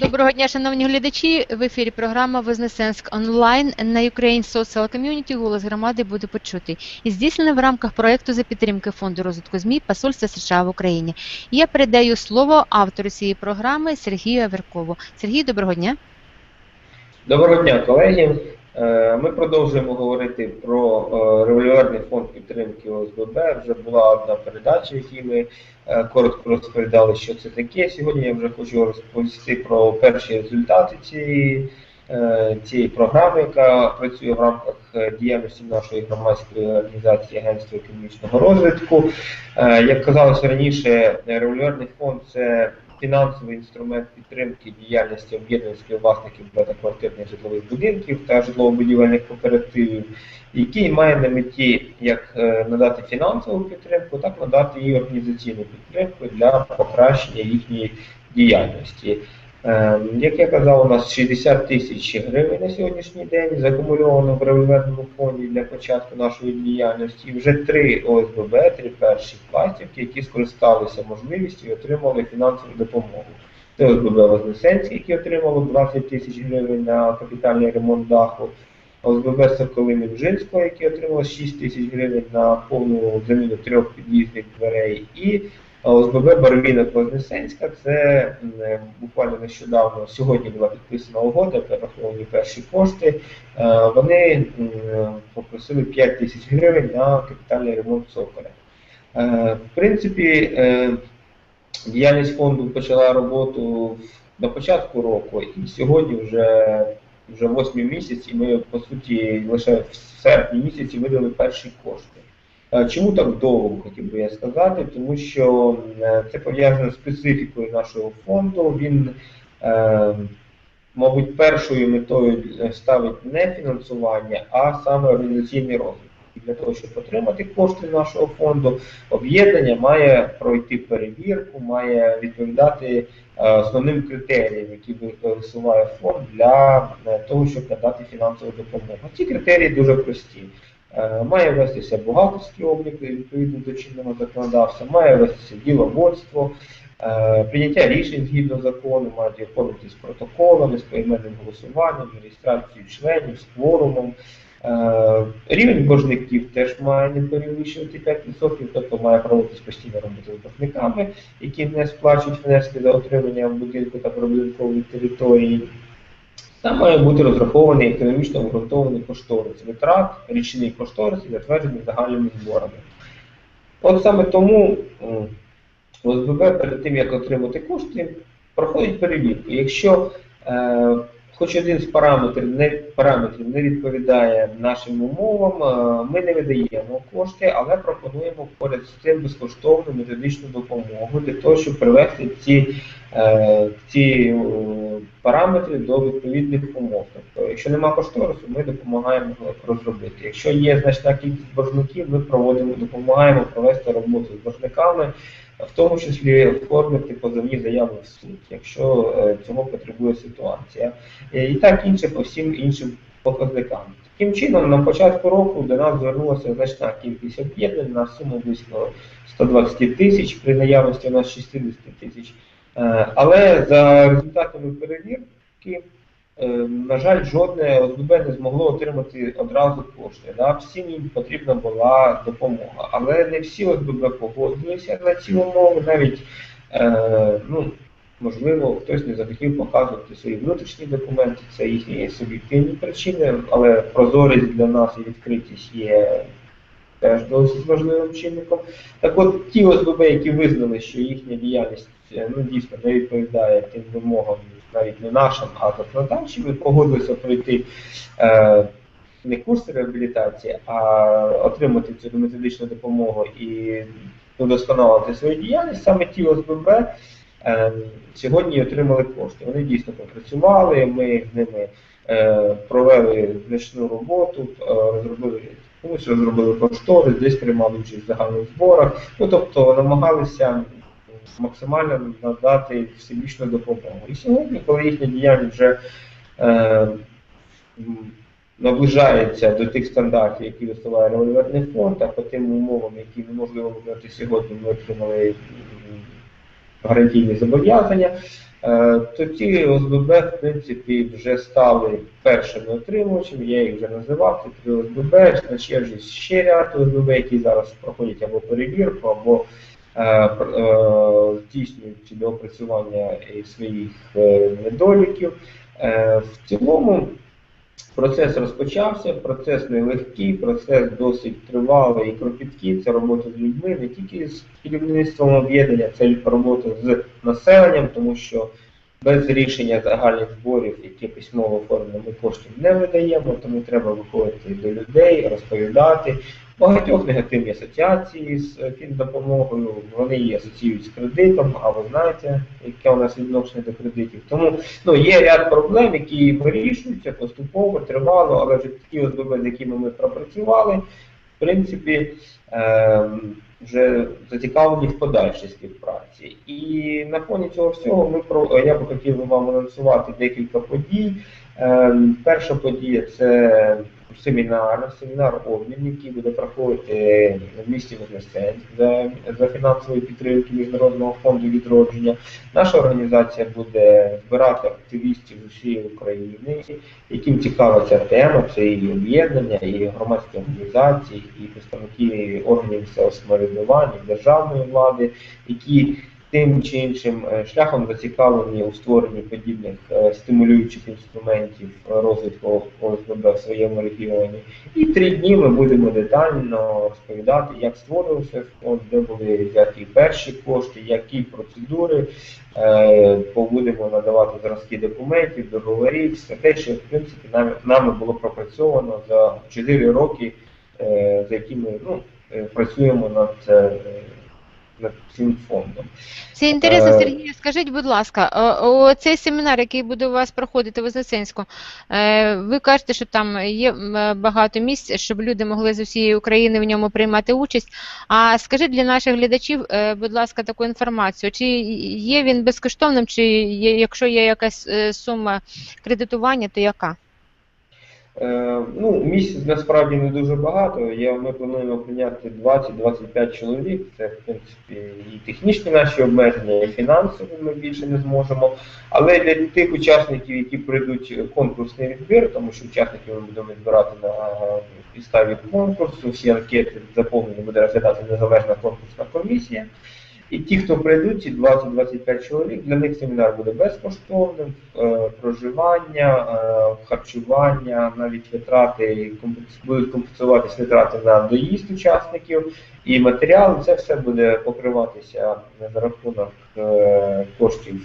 Доброго дня, шановні глядачі. В ефірі програма Вознесенськ онлайн на Ukraine Social Community голос громади буде почути і здійснена в рамках проекту за підтримки фонду розвитку ЗМІ Посольства США в Україні. Я передаю слово автору цієї програми Сергію Аверкову. Сергій, доброго дня. Доброго дня, колеги. Е, Ми продовжуємо говорити про е, револьверний фонд підтримки ОСББ. Вже була одна передача, якій ми е, коротко розповідали, що це таке. Сьогодні я вже хочу розповісти про перші результати цієї, цієї програми, яка працює в рамках діяльності нашої громадської організації Агентства економічного розвитку. Як казалося раніше, револьверний фонд це фінансовий інструмент підтримки діяльності об'єднаних співвласників багатоквартирних житлових будинків та житлово-будівельних кооперативів, який має на меті як е, надати фінансову підтримку, так надати і організаційну підтримку для покращення їхньої діяльності. Е, Як я казав, у нас 60 тисяч гривень на сьогоднішній день закумульовано в револьверному фонді для початку нашої діяльності. Вже три ОСББ, три перші пластівки, які скористалися можливістю і отримали фінансову допомогу. Це ОСББ Вознесенський, які отримало 20 тисяч гривень на капітальний ремонт даху. ОСББ Соколини Бжинського, які отримали 6 тисяч гривень на повну заміну трьох під'їзних дверей. І ОСББ Барвінок Вознесенська, це буквально нещодавно, сьогодні була підписана угода, перераховані перші кошти. Е, Вони попросили 5 тисяч гривень на капітальний ремонт цоколя. Е, В принципі, е, діяльність фонду почала роботу на початку року, і сьогодні вже вже восьмий місяць, і ми по суті лише в серпні місяці видали перші кошти. Е, Чому так довго хотів би я сказати? Тому що е, це пов'язано з специфікою нашого фонду. Він, е, мабуть, першою метою ставить не фінансування, а саме організаційний розвиток. І для того, щоб отримати кошти нашого фонду, об'єднання має пройти перевірку, має відповідати основним критеріям, які висуває фонд для того, щоб надати фінансову допомогу. Ці критерії дуже прості. Е, Має вестися бухгалтерський облік відповідно до чинного законодавства, має вестися діловодство, е, прийняття рішень згідно закону, мають оформитись протоколами, з поіменним голосуванням, реєстрацією членів, з кворумом. Е, Рівень боржників теж має не перевищувати 5%, тобто має проводитись постійна робота з боржниками, які не сплачують внески за отримання будинку та прибудинкової території. Там має бути розрахований економічно обґрунтований кошторис витрат, річний кошторис і затверджений загальними зборами. От саме тому ОСББ перед тим, як отримати кошти, проходить перевірку. Якщо е, хоч один з параметрів не, параметрів не відповідає нашим умовам, е, ми не видаємо кошти, але пропонуємо поряд з цим безкоштовну методичну допомогу для того, щоб привести ці, е, ці е, параметри до відповідних умов. Тобто, якщо нема кошторису, ми допомагаємо розробити. Якщо є значна кількість боржників, ми проводимо, допомагаємо провести роботу з боржниками, в тому числі оформити позовні заяви в суд, якщо цього потребує ситуація. І так інше по всім іншим показникам. Таким чином, на початку року до нас звернулася значна кількість об'єднань на суму близько 120 тисяч, при наявності у нас 60 тисяч. Е, Але за результатами перевірки, е, на жаль, жодне ОСББ не змогло отримати одразу кошти. Да? Всім їм потрібна була допомога. Але не всі ОСББ погодилися на ці умови, навіть е, ну, можливо, хтось не захотів показувати свої внутрішні документи, це їхні суб'єктивні причини, але прозорість для нас і відкритість є теж досить важливим чинником. Так от ті ОСББ, які визнали, що їхня діяльність е, ну, дійсно не відповідає тим вимогам, навіть не нашим, а законодавчим, погодилися пройти е, не курс реабілітації, а отримати цю методичну допомогу і удосконалити свою діяльність, саме ті ОСББ сьогодні отримали кошти. Вони дійсно попрацювали, ми з ними е, провели значну роботу, е, розробили комусь розробили кошторис, десь приймали участь в загальних зборах. Ну тобто намагалися максимально надати всебічну допомогу. І сьогодні, коли їхня діяльність вже е, наближається до тих стандартів, які висуває револьверний фонд, а по тим умовам, які неможливо виконати сьогодні, ми отримали гарантійні зобов'язання, е, то ці ОСББ, в принципі, вже стали першими отримувачами, я їх вже називав, це три ОСББ, на черзі ще ряд ОСББ, які зараз проходять або перевірку, або е, е, здійснюють доопрацювання своїх недоліків. В цілому процес розпочався, процес нелегкий, процес досить тривалий і кропіткий. Це робота з людьми, не тільки з керівництвом об'єднання, це робота з населенням, тому що без рішення загальних зборів, які письмово оформлено, ми коштів не видаємо, тому треба виходити до людей, розповідати. Багатьох негативні асоціації з е, фіндопомогою, вони її асоціюють з кредитом, а ви знаєте, яке у нас відношення до кредитів. Тому ну, є ряд проблем, які вирішуються поступово, тривало, але вже ті ОСББ, з якими ми пропрацювали, в принципі, ем, вже зацікавлені в подальшій співпраці. І на фоні цього всього ми про я би хотів вам анонсувати декілька подій. Ем, Перша подія це семінар, семінар обмін, який буде проходити в місті Вознесенськ за, за фінансової підтримки Міжнародного фонду відродження. Наша організація буде збирати активістів з усієї України, яким цікава ця тема. Це і об'єднання, і громадські організації, і представники органів місцевого самоврядування, державної влади, які тим чи іншим е, шляхом зацікавлені у створенні подібних е, стимулюючих інструментів розвитку ОСББ в своєму регіоні. І три дні ми будемо детально розповідати, як створився фонд, де були взяті перші кошти, які процедури. Е, Будемо надавати зразки документів, договорів, все те, що в принципі нами, нами було пропрацьовано за 4 роки, за які ми ну, працюємо над, над цим фондом. Це інтересно, Е, Сергію. Скажіть, будь ласка, цей семінар, який буде у вас проходити в Вознесенську, е, ви кажете, що там є багато місць, щоб люди могли з усієї України в ньому приймати участь. А скажіть для наших глядачів, е, будь ласка, таку інформацію. Чи є він безкоштовним, чи є, якщо є якась сума кредитування, то яка? Е, ну, місць насправді не дуже багато. Ми плануємо прийняти 20-25 чоловік. Це, в принципі, і технічні наші обмеження, і фінансові ми більше не зможемо. Але для тих учасників, які пройдуть конкурсний відбір, тому що учасників ми будемо відбирати на підставі конкурсу, всі анкети заповнені буде розглядати незалежна конкурсна комісія. І ті, хто прийдуть, ці 20-25 чоловік, для них семінар буде безкоштовним, е, проживання, е, харчування, навіть витрати будуть компенсуватися витрати на доїзд учасників і матеріали. Це все буде покриватися за рахунок е, коштів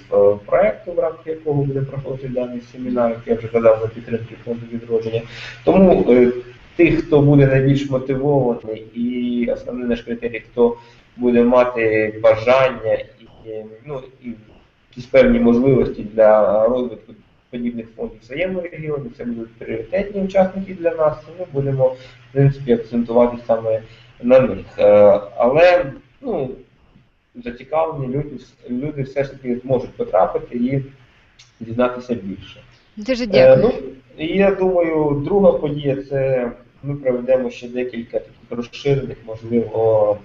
проекту, в рамках якого буде проходити даний семінар, як я вже казав, за підтримки фонду відродження. Тому тих, хто буде найбільш мотивований, і основний наш критерій, хто буде мати бажання і, ну, і якісь певні можливості для розвитку подібних фондів в своєму регіоні, це будуть пріоритетні учасники для нас, і ми будемо в принципі акцентувати саме на них. Е, Але ну, зацікавлені люди, люди все ж таки зможуть потрапити і дізнатися більше. Дуже Е, дякую. Ну, і я думаю, друга подія це ми проведемо ще декілька таких розширених, можливо,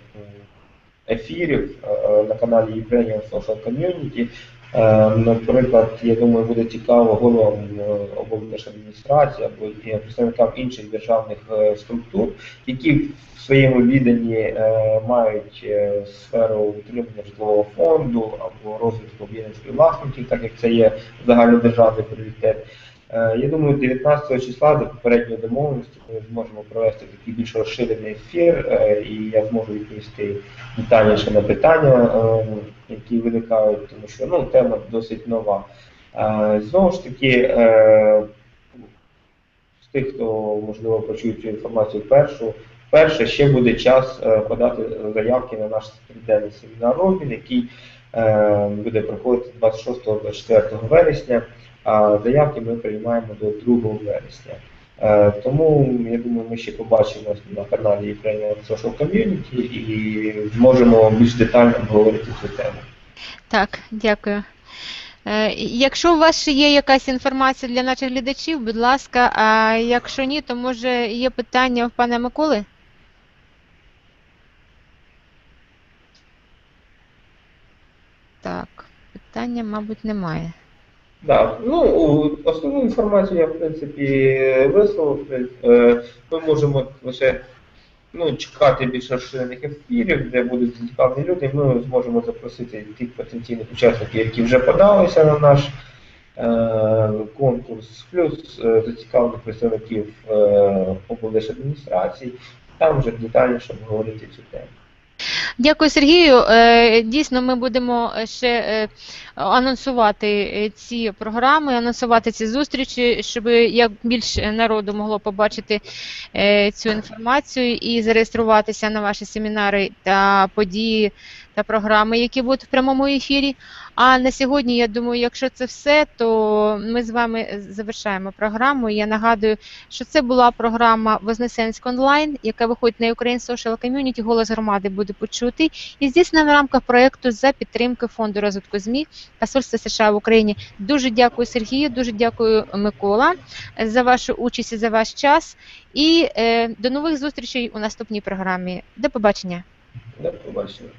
ефірів е, на каналі Ukrainian Social Community. Е, Наприклад, я думаю, буде цікаво головам е, облдержадміністрації або представникам інших державних е, структур, які в своєму відданні е, мають е, сферу утримання житлового фонду або розвитку об'єднанської власників, так як це є загальнодержавний пріоритет. Е, Я думаю, 19 числа за попередньої домовленості ми зможемо провести такий більш розширений ефір, е, і я зможу відповісти детальніше на питання, е, які виникають, тому що ну, тема досить нова. Знову ж таки, з тих, хто можливо почує цю інформацію першу, перше ще буде час подати заявки на наш триденний семінар обмін, який буде проходити 26-24 вересня. А заявки ми приймаємо до 2 вересня. Е, Тому я думаю, ми ще побачимось на каналі Ukrainian Social Community і зможемо більш детально обговорити цю тему. Так, дякую. Е, Якщо у вас ще є якась інформація для наших глядачів, будь ласка, а якщо ні, то може є питання в пана Миколи? Так, питання, мабуть, немає. Да. Ну, основну інформацію я, в принципі, висловив. Е, Ми можемо лише ну, чекати більш розширених ефірів, де будуть зацікавлені люди. Ми зможемо запросити тих потенційних учасників, які вже подалися на наш е, конкурс, плюс е, зацікавлених представників облдержадміністрацій. Там вже детальніше обговорити цю тему. Дякую, Сергію. Е, Дійсно, ми будемо ще е, анонсувати е, ці програми, анонсувати ці зустрічі, щоб як більше народу могло побачити е, цю інформацію і зареєструватися на ваші семінари та події та програми, які будуть в прямому ефірі. А на сьогодні, я думаю, якщо це все, то ми з вами завершаємо програму. Я нагадую, що це була програма Вознесенськ онлайн, яка виходить на Ukraine Social Community, голос громади буде почутий і здійснена в рамках проєкту за підтримки фонду розвитку ЗМІ Посольства США в Україні. Дуже дякую Сергію, дуже дякую Микола за вашу участь і за ваш час. І е, до нових зустрічей у наступній програмі. До побачення. До побачення.